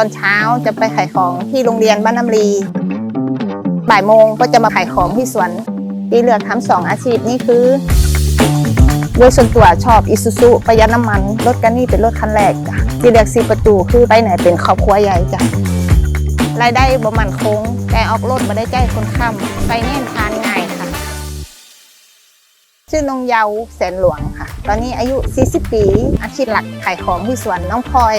ตอนเช้าจะไปขายของที่โรงเรียนบ้านน้ำรี บ่ายโมงก็จะมาขายของที่สวนที่เลือกทำสองอาชีพนี้คือโดยส่วนตัวชอบอิซูซุประหยัดน้ำมัน รถกันนี่เป็นรถคันแรกจ้ะที่เลือกสีประตูคือไปไหนเป็นครอบครัวใหญ่จ้ะรายได้บ่มันคง แต่ออกรถมาได้ใจคนค้ำไปแน่นทานง่ายค่ะ ชื่อนงเยาว์แสนหลวงค่ะ ตอนนี้อายุ 40 ปี อาชีพหลักขายของที่สวนน้องพลอย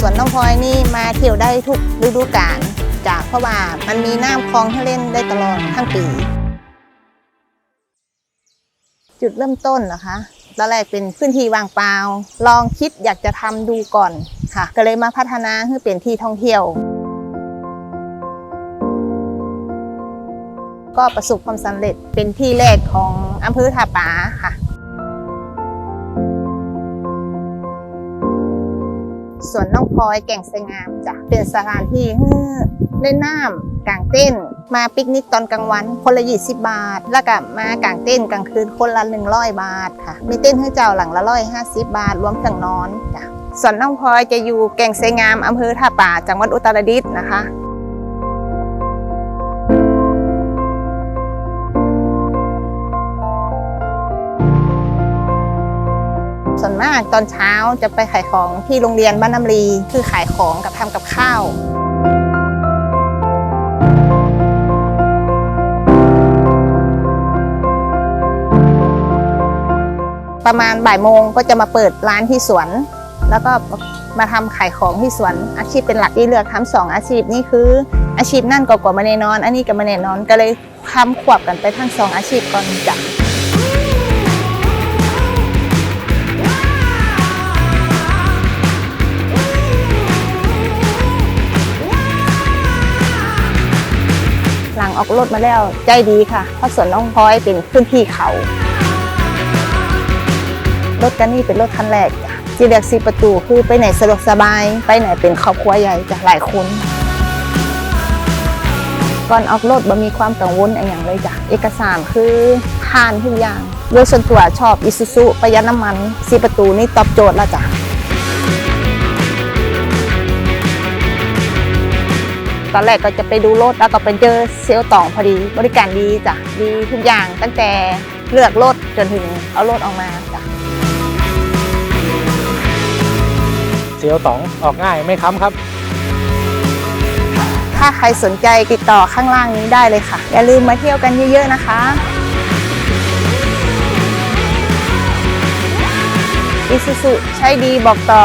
สวนน้องพลอยนี่มาเที่ยวได้ทุกฤดูกาลจากเพราะว่ามันมีน้ำคลองให้เล่นได้ตลอดทั้งปี จุดเริ่มต้นนะคะตอนแรกเป็นพื้นที่ว่างเปล่า ลองคิดอยากจะทำดูก่อนค่ะ ก็เลยมาพัฒนาให้เป็นที่ท่องเที่ยว ก็ประสบความสำเร็จเป็นที่แรกของอำเภอท่าปาค่ะ สวนน้องพลอยแก่งสงามจ้ะเป็นสถานที่ให้เล่นน้ำกางเต้น มาปิกนิกตอนกลางวันคนละ20บบาท แล้วก็มากางเต้นกลางคืนคนละ100บาทค่ะ มีเต้นให้เจ้าหลังละร้อยห้าสิบบาท รวมเครื่องนอนจ้ะสวนน้องพลอยจะอยู่แก่งไสงามอำเภอท่าป่าจังหวัดอุตรดิตถ์นะคะ ส่วนมากตอนเช้าจะไปขายของที่โรงเรียนบ้านน้ำรี คือขายของกับทำกับข้าวประมาณบ่ายโมงก็จะมาเปิดร้านที่สวน แล้วก็มาทำขายของที่สวนอาชีพเป็นหลักที่เลือกทำสองอาชีพนี้คือ อาชีพนั่นก็กว่ามาแน่นอน อันนี้ก็มาแน่นอนก็เลยทำควบกันไปทั้งสองอาชีพก่อนจ้ะังออกรถมาแล้วใจดีค่ะ เพราะสวนน้องพลอยเป็นพื้นที่เขา รถกันนี่เป็นรถคันแรกจ้ะจีเรียกสีประตูคือไปไหนสะดวกสบาย ไปไหนเป็นครอบครัวใหญ่จ้ะหลายคนก่อนออกรถบ่มีความกังวลอะไรอย่างเลยจ้ะ เอกสารคือผ่านทุกอย่าง โดยส่วนตัวชอบอิซูซุประหยัดน้ำมันสีประตูนี่ตอบโจทย์แล้วจ้ะ ตอนแรกก็จะไปดูรถแล้วก็ไปเจอเซลล์ต่องพอดีบริการดีจ้ะดีทุกอย่างตั้งแต่เลือกรถจนถึงเอารถออกมาจ้ะเสียวต๋องออกง่ายไม่ค้ำครับ ถ้าใครสนใจติดต่อข้างล่างนี้ได้เลยค่ะ อย่าลืมมาเที่ยวกันเยอะๆนะคะอิซูซุใช้ดีบอกต่อ